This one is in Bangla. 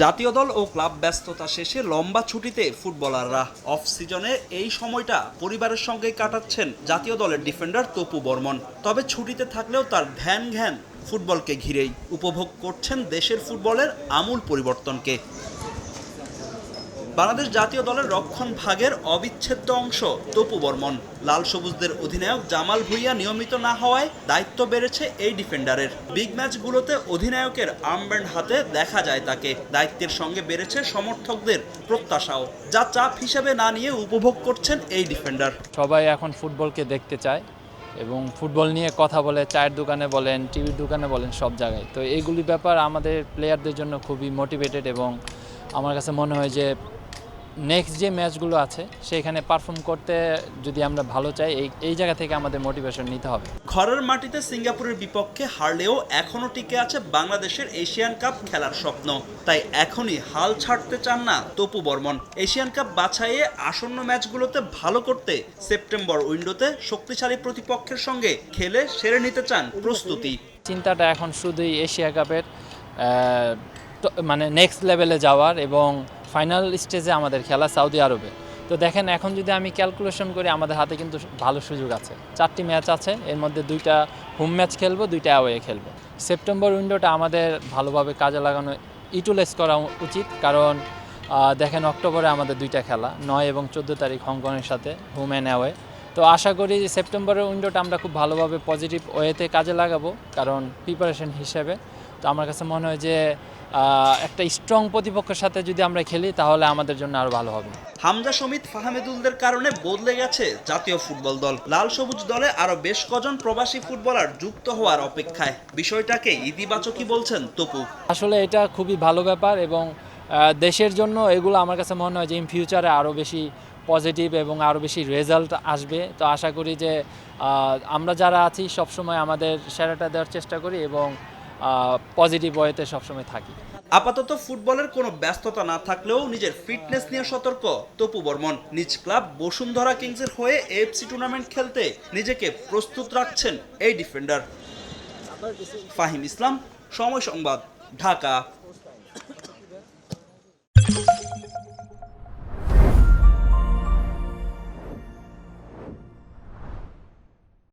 জাতীয় দল ও ক্লাব ব্যস্ততা শেষে লম্বা ছুটিতে ফুটবলাররা অফ সিজনে এই সময়টা পরিবারের সঙ্গে কাটাচ্ছেন জাতীয় দলের ডিফেন্ডার তপু বর্মন। তবে ছুটিতে থাকলেও তার ধ্যান ঘ্যান ফুটবলকে ঘিরেই। উপভোগ করছেন দেশের ফুটবলের আমূল পরিবর্তনকে। বাংলাদেশ জাতীয় দলের রক্ষণ ভাগের অবিচ্ছেদ্য অংশ তপু বর্মন। লাল সবুজদের অধিনায়ক জামাল ভুইয়া নিয়মিত না হওয়ায় দায়িত্ব বেড়েছে এই ডিফেন্ডারের। বিগ ম্যাচগুলোতে অধিনায়কের আর্মব্যান্ড হাতে দেখা যায় তাকে। দায়িত্বের সঙ্গে বেড়েছে সমর্থকদের প্রত্যাশাও, যা চাপ হিসেবে না নিয়ে উপভোগ করছেন এই ডিফেন্ডার। সবাই এখন ফুটবলকে দেখতে চায় এবং ফুটবল নিয়ে কথা বলে, চায়ের দোকানে বলেন, টিভির দোকানে বলেন, সব জায়গায়। তো এইগুলি ব্যাপার আমাদের প্লেয়ারদের জন্য খুবই মোটিভেটেড এবং আমার কাছে মনে হয় যে নেক্সট যে ম্যাচগুলো আছে সেখানে পারফর্ম করতে যদি আমরা ভালো চাই এই এই জায়গা থেকে আমাদের মোটিভেশন নিতে হবে। ঘরের মাটিতে সিঙ্গাপুরের বিপক্ষে হারলেও এখনও টিকে আছে বাংলাদেশের এশিয়ান কাপ খেলার স্বপ্ন। তাই এখনই হাল ছাড়তে চান না তপু বর্মন। এশিয়ান কাপ বাছাইয়ে আসন্ন ম্যাচগুলোতে ভালো করতে সেপ্টেম্বর উইন্ডোতে শক্তিশালী প্রতিপক্ষের সঙ্গে খেলে সেরে নিতে চান প্রস্তুতি। চিন্তাটা এখন শুধুই এশিয়া কাপের মানে নেক্সট লেভেলে যাওয়ার এবং ফাইনাল স্টেজে আমাদের খেলা সৌদি আরবে। তো দেখেন, এখন যদি আমি ক্যালকুলেশন করি, আমাদের হাতে কিন্তু ভালো সুযোগ আছে। চারটি ম্যাচ আছে, এর মধ্যে দুইটা হোম ম্যাচ খেলব, দুইটা অ্যাওয়ে খেলব। সেপ্টেম্বর উইন্ডোটা আমাদের ভালোভাবে কাজে লাগানো ইউটিলাইজ করা উচিত। কারণ দেখেন, অক্টোবরে আমাদের দুইটা খেলা, নয় এবং চোদ্দ তারিখ হংকংয়ের সাথে হোম অ্যান্ড অ্যাওয়ে তো আশা করি যে সেপ্টেম্বরের উইন্ডোটা আমরা খুব ভালোভাবে পজিটিভ ওয়েতে কাজে লাগাবো, কারণ প্রিপারেশন হিসেবে। তো আমার কাছে মনে হয় যে একটা স্ট্রং প্রতিপক্ষের সাথে যদি আমরা খেলি তাহলে আমাদের জন্য আরও ভালো হবে। হামজা সমিত ফাহামেদুলদের কারণে বদলে গেছে জাতীয় ফুটবল দল। লাল সবুজ দলে আরও বেশ কজন প্রবাসী ফুটবলার যুক্ত হওয়ার অপেক্ষায়। বিষয়টাকে ইতিবাচকই বলছেন তপু। আসলে এটা খুবই ভালো ব্যাপার এবং দেশের জন্য এগুলো আমার কাছে মনে হয় যে ইন ফিউচারে আরও বেশি পজিটিভ এবং আরও বেশি রেজাল্ট আসবে। তো আশা করি যে আমরা যারা আছি সবসময় আমাদের সেরাটা দেওয়ার চেষ্টা করি এবং পজিটিভ ওয়েতে সবসময় থাকি। আপাতত ফুটবলের কোনো ব্যস্ততা না থাকলেও নিজের ফিটনেস নিয়ে সতর্ক। তপু বর্মন নিজ ক্লাব বসুন্ধরা কিংসের হয়ে এফসি টুর্নামেন্ট খেলতে নিজেকে প্রস্তুত রাখছেন এই ডিফেন্ডার ফাহিম ইসলাম সময় সংবাদ ঢাকা।